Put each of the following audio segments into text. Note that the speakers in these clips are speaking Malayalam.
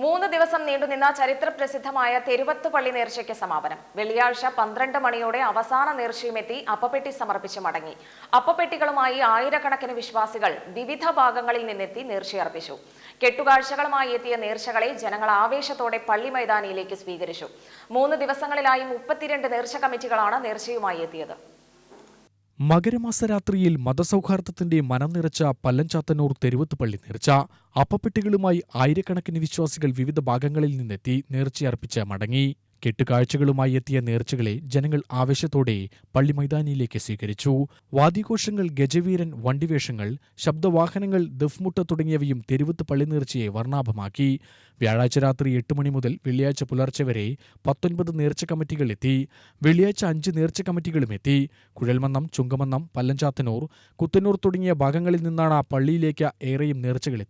മൂന്ന് ദിവസം നീണ്ടുനിന്ന ചരിത്ര പ്രസിദ്ധമായ തെരുവത്തുപള്ളി നേർച്ചയ്ക്ക് സമാപനം. വെള്ളിയാഴ്ച പന്ത്രണ്ട് മണിയോടെ അവസാന നേർച്ചയുമെത്തി അപ്പപ്പെട്ടി സമർപ്പിച്ച് മടങ്ങി. അപ്പപ്പെട്ടികളുമായി ആയിരക്കണക്കിന് വിശ്വാസികൾ വിവിധ ഭാഗങ്ങളിൽ നിന്നെത്തി നേർച്ചയർപ്പിച്ചു. കെട്ടുകാഴ്ചകളുമായി എത്തിയ നേർച്ചകളെ ജനങ്ങൾ ആവേശത്തോടെ പള്ളി മൈതാനിയിലേക്ക് സ്വീകരിച്ചു. മൂന്ന് ദിവസങ്ങളിലായി മുപ്പത്തിരണ്ട് നേർച്ച കമ്മിറ്റികളാണ് നേർച്ചയുമായി എത്തിയത്. മകരമാസരാത്രിയിൽ മതസൗഹാർദ്ദത്തിന്റെ മനം നിറച്ച പല്ലഞ്ചാത്തന്നൂർ തെരുവത്തുപള്ളി നേർച്ച. അപ്പപ്പെട്ടികളുമായി ആയിരക്കണക്കിന് വിശ്വാസികൾ വിവിധ ഭാഗങ്ങളിൽ നിന്നെത്തി നേർച്ചയർപ്പിച്ച് മടങ്ങി. കെട്ടുകാഴ്ചകളുമായി എത്തിയ നേർച്ചകളെ ജനങ്ങൾ ആവേശത്തോടെ പള്ളി മൈതാനിയിലേക്ക് സ്വീകരിച്ചു. വാദ്യഘോഷങ്ങൾ ഗജവീരൻ വണ്ടിവേഷങ്ങൾ ശബ്ദവാഹനങ്ങൾ ദഫ്മുട്ട തുടങ്ങിയവയും തെരുവത്ത് പള്ളി നേർച്ചയെ വർണാഭമാക്കി. വ്യാഴാഴ്ച രാത്രി എട്ട് മണി മുതൽ വെള്ളിയാഴ്ച പുലർച്ചെ വരെ പത്തൊൻപത് നേർച്ച കമ്മിറ്റികൾ എത്തി. വെള്ളിയാഴ്ച അഞ്ച് നേർച്ച കമ്മിറ്റികളും എത്തി. കുഴൽമന്നം ചുങ്കമന്നം പല്ലഞ്ചാത്തനൂർ കുത്തനൂർ തുടങ്ങിയ ഭാഗങ്ങളിൽ നിന്നാണ് പള്ളിയിലേക്ക് ഏറെയും നേർച്ചകൾ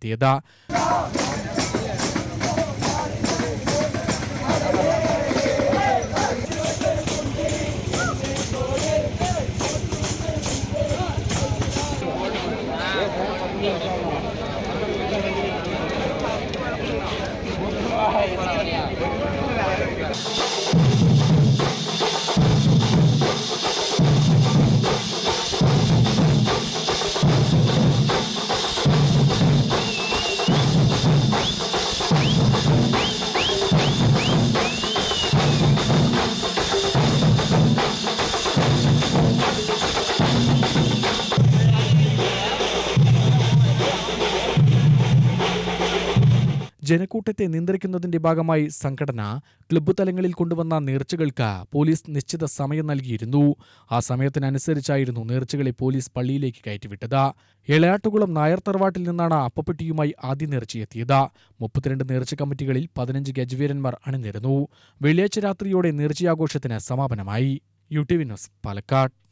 行われる。ജനക്കൂട്ടത്തെ നിയന്ത്രിക്കുന്നതിന്റെ ഭാഗമായി സംഘടന ക്ലബ്ബ് തലങ്ങളിൽ കൊണ്ടുവന്ന നേർച്ചകൾക്ക് പോലീസ് നിശ്ചിത സമയം നൽകിയിരുന്നു. ആ സമയത്തിനനുസരിച്ചായിരുന്നു നേർച്ചകളെ പോലീസ് പള്ളിയിലേക്ക് കയറ്റിവിട്ടത്. എളയാട്ടുകുളം നായർ തറവാട്ടിൽ നിന്നാണ് അപ്പപ്പെട്ടിയുമായി ആദ്യ നേർച്ചയെത്തിയത്. മുപ്പത്തിരണ്ട് നേർച്ച കമ്മിറ്റികളിൽ പതിനഞ്ച് ഗജവീരന്മാർ അണിനിരുന്നു. വെള്ളിയാഴ്ച രാത്രിയോടെ നേർച്ചയാഘോഷത്തിന് സമാപനമായി. U T V news Palakkad.